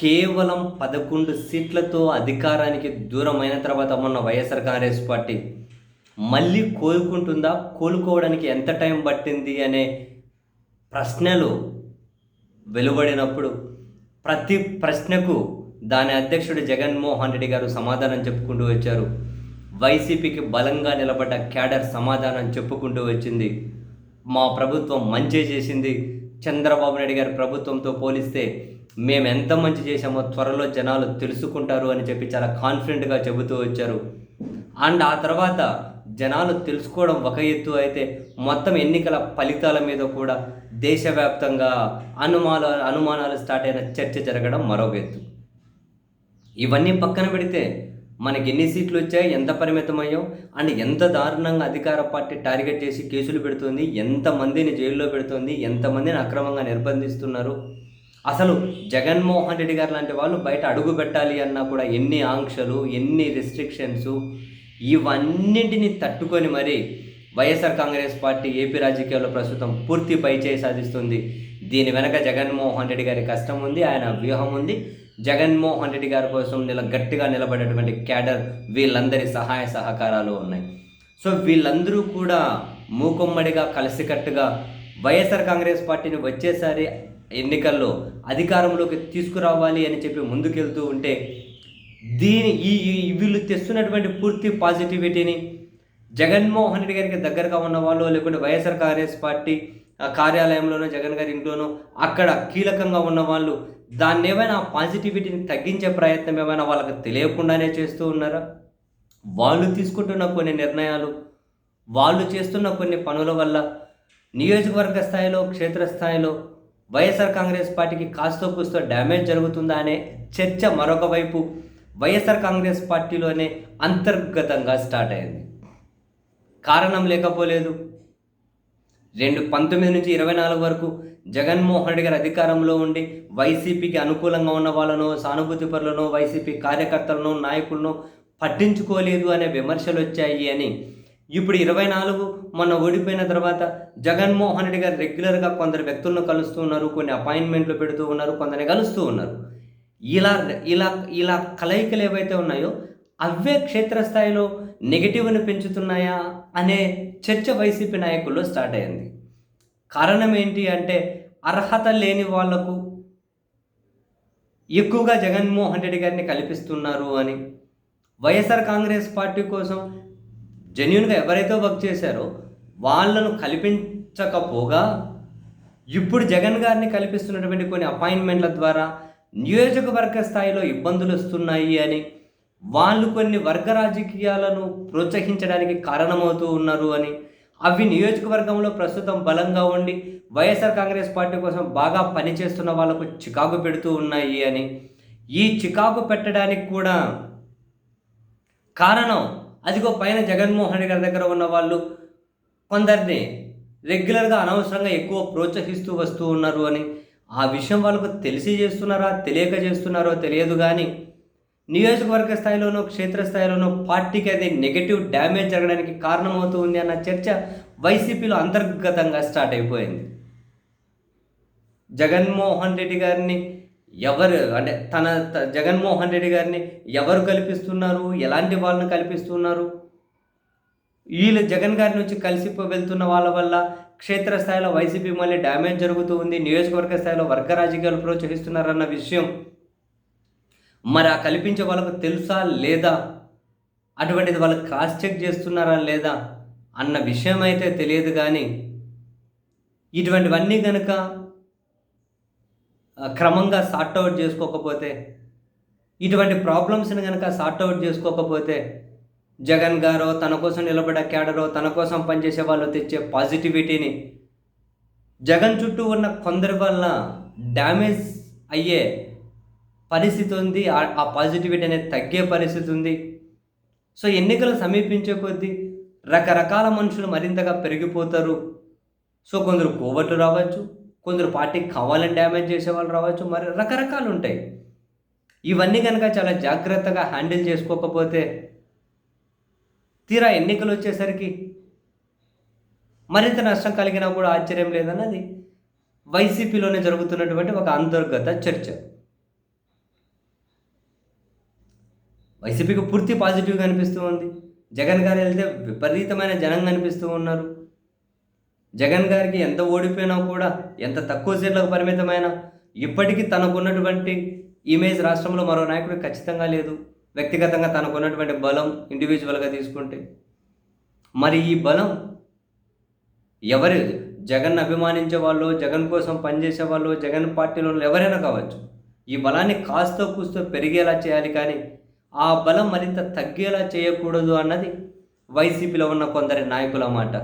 కేవలం పదకొండు సీట్లతో అధికారానికి దూరమైన తర్వాత మొన్న వైఎస్ఆర్ కాంగ్రెస్ పార్టీ మళ్ళీ కోలుకుంటుందా? కోలుకోవడానికి ఎంత టైం పట్టింది అనే ప్రశ్నలు వెలువడినప్పుడు ప్రతి ప్రశ్నకు దాని అధ్యక్షుడు జగన్మోహన్ రెడ్డి గారు సమాధానం చెప్పుకుంటూ వచ్చారు. వైసీపీకి బలంగా నిలబడ్డ క్యాడర్ సమాధానం చెప్పుకుంటూ వచ్చింది. మా ప్రభుత్వం మంచి చేసింది. చంద్రబాబు నాయుడు గారి ప్రభుత్వంతో పోలిస్తే మేము ఎంత మంచి చేశామో త్వరలో జనాలు తెలుసుకుంటారు అని చెప్పి చాలా కాన్ఫిడెంట్గా చెబుతూ వచ్చారు. అండ్ ఆ తర్వాత జనాలు తెలుసుకోవడం ఒక ఎత్తు అయితే మొత్తం ఎన్నికల ఫలితాల మీద కూడా దేశవ్యాప్తంగా అనుమాన అనుమానాలు స్టార్ట్ అయిన చర్చ జరగడం మరొక ఎత్తు. ఇవన్నీ పక్కన పెడితే మనకి ఎన్ని సీట్లు వచ్చాయి ఎంత పరిమితమయ్యాం అండ్ ఎంత దారుణంగా అధికార పార్టీ టార్గెట్ చేసి కేసులు పెడుతుంది ఎంతమందిని జైల్లో పెడుతుంది ఎంతమందిని అక్రమంగా నిర్బంధిస్తున్నారు అసలు జగన్మోహన్ రెడ్డి గారు లాంటి వాళ్ళు బయట అడుగు పెట్టాలి అన్నా కూడా ఎన్ని ఆంక్షలు ఎన్ని రెస్ట్రిక్షన్స్ ఇవన్నింటిని తట్టుకొని మరి వైఎస్ఆర్ కాంగ్రెస్ పార్టీ ఏపీ రాజకీయాల్లో ప్రస్తుతం పూర్తి పైచేయి సాధిస్తుంది. దీని వెనక జగన్మోహన్ రెడ్డి గారి కష్టం ఉంది ఆయన వ్యూహం ఉంది. జగన్మోహన్ రెడ్డి గారి కోసం నిల గట్టిగా నిలబడేటువంటి క్యాడర్ వీళ్ళందరి సహాయ సహకారాలు ఉన్నాయి. సో వీళ్ళందరూ కూడా మూకుమ్మడిగా కలిసికట్టుగా వైఎస్ఆర్ కాంగ్రెస్ పార్టీని వచ్చేసారి ఎన్నికల్లో అధికారంలోకి తీసుకురావాలి అని చెప్పి ముందుకెళ్తూ ఉంటే దీని ఈ వీళ్ళు తెస్తున్నటువంటి పూర్తి పాజిటివిటీని జగన్మోహన్ రెడ్డి గారికి దగ్గరగా ఉన్న వాళ్ళు లేకుంటే వైఎస్ఆర్ కాంగ్రెస్ పార్టీ ఆ, కార్యాలయంలోనో జగన్ గారి ఇంట్లోనో అక్కడ కీలకంగా ఉన్న వాళ్ళు దాన్ని ఏమైనా పాజిటివిటీని తగ్గించే ప్రయత్నం ఏమైనా వాళ్ళకి తెలియకుండానే చేస్తూ ఉన్నారా? వాళ్ళు తీసుకుంటున్న కొన్ని నిర్ణయాలు వాళ్ళు చేస్తున్న కొన్ని పనుల వల్ల నియోజకవర్గ స్థాయిలో క్షేత్రస్థాయిలో వైఎస్ఆర్ కాంగ్రెస్ పార్టీకి కాస్తో కూస్తో డ్యామేజ్ జరుగుతుందా అనే చర్చ మరొక వైపు వైఎస్ఆర్ కాంగ్రెస్ పార్టీలోనే అంతర్గతంగా స్టార్ట్ అయింది. కారణం లేకపోలేదు. రెండు పంతొమ్మిది నుంచి ఇరవై నాలుగు వరకు జగన్మోహన్ రెడ్డి గారు అధికారంలో ఉండి వైసీపీకి అనుకూలంగా ఉన్న వాళ్ళను సానుభూతి పరులను వైసీపీ కార్యకర్తలను నాయకులను పట్టించుకోలేదు అనే విమర్శలు వచ్చాయి అని ఇప్పుడు ఇరవై నాలుగు మొన్న ఓడిపోయిన తర్వాత జగన్మోహన్ రెడ్డి గారు రెగ్యులర్గా కొందరు వ్యక్తులను కలుస్తూ ఉన్నారు కొన్ని అపాయింట్మెంట్లు పెడుతూ ఉన్నారు కొందరిని కలుస్తూ ఉన్నారు. ఇలా ఇలా ఇలా కలయికలు ఏవైతే ఉన్నాయో అవే క్షేత్రస్థాయిలో నెగిటివ్ని పెంచుతున్నాయా అనే చర్చ వైసీపీ నాయకుల్లో స్టార్ట్ అయింది. కారణం ఏంటి అంటే అర్హత లేని వాళ్ళకు ఎక్కువగా జగన్మోహన్ రెడ్డి గారిని కల్పిస్తున్నారు అని. వైఎస్ఆర్ కాంగ్రెస్ పార్టీ కోసం జెన్యున్గా ఎవరైతే వర్క్ చేశారో వాళ్ళను కల్పించకపోగా ఇప్పుడు జగన్ గారిని కల్పిస్తున్నటువంటి కొన్ని అపాయింట్మెంట్ల ద్వారా నియోజకవర్గ స్థాయిలో ఇబ్బందులు వస్తున్నాయి అని వాళ్ళు కొన్ని వర్గ రాజకీయాలను ప్రోత్సహించడానికి కారణమవుతూ ఉన్నారు అని అవి నియోజకవర్గంలో ప్రస్తుతం బలంగా ఉండి వైఎస్ఆర్ కాంగ్రెస్ పార్టీ కోసం బాగా పనిచేస్తున్న వాళ్ళకు చికాకు పెడుతూ ఉన్నాయి అని ఈ చికాకు పెట్టడానికి కూడా కారణం అదిగో పైన జగన్మోహన్ రెడ్డి గారి దగ్గర ఉన్న వాళ్ళు కొందరిని రెగ్యులర్గా అనవసరంగా ఎక్కువ ప్రోత్సహిస్తూ వస్తూ ఉన్నారు అని. ఆ విషయం వాళ్ళకు తెలిసి చేస్తున్నారా తెలియక చేస్తున్నారో తెలియదు కానీ నియోజకవర్గ స్థాయిలోనో క్షేత్రస్థాయిలోనో పార్టీకి అది నెగటివ్ డ్యామేజ్ జరగడానికి కారణమవుతూ ఉంది అన్న చర్చ వైసీపీలో అంతర్గతంగా స్టార్ట్ అయిపోయింది. జగన్మోహన్ రెడ్డి గారిని ఎవరు అంటే తన త- జగన్మోహన్ రెడ్డి గారిని ఎవరు కల్పిస్తున్నారు? ఎలాంటి వాళ్ళని కల్పిస్తున్నారు? వీళ్ళు జగన్ గారి నుంచి కలిసి వెళ్తున్న వాళ్ళ వల్ల క్షేత్రస్థాయిలో వైసీపీ మళ్ళీ డ్యామేజ్ జరుగుతూ ఉంది నియోజకవర్గ స్థాయిలో వర్గ రాజకీయాలు ప్రోత్సహిస్తున్నారన్న విషయం మరి ఆ కల్పించే వాళ్ళకు తెలుసా లేదా? అటువంటిది వాళ్ళు క్రాస్ చెక్ చేస్తున్నారా లేదా? అన్న విషయం అయితే తెలియదు కానీ ఇటువంటివన్నీ కనుక క్రమంగా సార్ట్ అవుట్ చేసుకోకపోతే ఇటువంటి ప్రాబ్లమ్స్ని కనుక సార్ట్ అవుట్ చేసుకోకపోతే జగన్ గారో తన కోసం నిలబడ్డ క్యాడరో తన కోసం పనిచేసే వాళ్ళు తెచ్చే పాజిటివిటీని జగన్ చుట్టూ ఉన్న కొందరి వల్ల డ్యామేజ్ అయ్యే పరిస్థితి ఉంది. ఆ- ఆ పాజిటివిటీ అనేది తగ్గే పరిస్థితి ఉంది. సో ఎన్నికలు సమీపించే కొద్దీ రకరకాల మనుషులు మరింతగా పెరిగిపోతారు. సో కొందరు కోవట్లు రావచ్చు. కొందరు పార్టీకి కావాలని డ్యామేజ్ చేసే వాళ్ళు రావచ్చు మరి రకరకాలు ఉంటాయి. ఇవన్నీ కనుక చాలా జాగ్రత్తగా హ్యాండిల్ చేసుకోకపోతే తీరా ఎన్నికలు వచ్చేసరికి మరింత నష్టం కలిగినా కూడా ఆశ్చర్యం లేదన్నది వైసీపీలోనే జరుగుతున్నటువంటి ఒక అంతర్గత చర్చ. వైసీపీకి పూర్తి పాజిటివ్గా అనిపిస్తూ ఉంది. జగన్ గారు వెళ్తే విపరీతమైన జనం కనిపిస్తూ ఉన్నారు. జగన్ గారికి ఎంత ఓడిపోయినా కూడా ఎంత తక్కువ సీట్లకు పరిమితమైన ఇప్పటికీ తనకున్నటువంటి ఇమేజ్ రాష్ట్రంలో మరో నాయకుడు ఖచ్చితంగా లేదు. వ్యక్తిగతంగా తనకున్నటువంటి బలం ఇండివిజువల్గా తీసుకుంటే. మరి ఈ బలం ఎవరు జగన్ అభిమానించే వాళ్ళు జగన్ కోసం పనిచేసే వాళ్ళు జగన్ పార్టీలో ఎవరైనా కావచ్చు ఈ బలాన్ని కాస్తో కూస్తో పెరిగేలా చేయాలి కానీ ఆ బలం మరింత తగ్గేలా చేయకూడదు అన్నది వైసీపీలో ఉన్న కొందరి నాయకుల మాట.